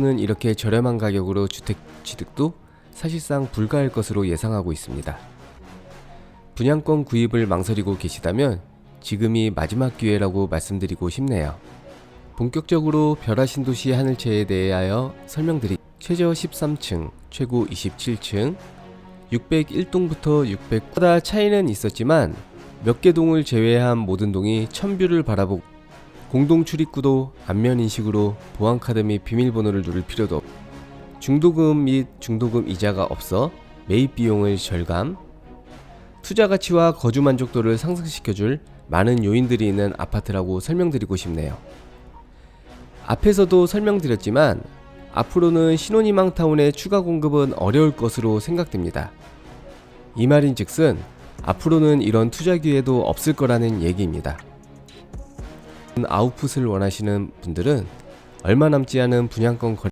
는 이렇게 저렴한 가격으로 주택 취득도 사실상 불가할 것으로 예상하고 있습니다. 분양권 구입을 망설이고 계시다면 지금이 마지막 기회라고 말씀드리고 싶네요. 본격적으로 벼라 신도시 하늘채에 대하여 설명드리 최저 13층, 최고 27층, 601동부터 600. 보다 차이는 있었지만 몇 개 동을 제외한 모든 동이 천뷰를 바라보고 공동 출입구도 안면 인식으로 보안카드 및 비밀번호를 누를 필요도 없. 중도금 및 중도금 이자가 없어 매입 비용을 절감. 투자 가치와 거주 만족도를 상승시켜줄 많은 요인들이 있는 아파트라고 설명드리고 싶네요. 앞에서도 설명드렸지만 앞으로는 신혼희망 타운의 추가 공급은 어려울 것으로 생각됩니다. 이 말인 즉슨 앞으로는 이런 투자 기회도 없을 거라는 얘기입니다. 아웃풋을 원하시는 분들은 얼마 남지 않은 분양권 거래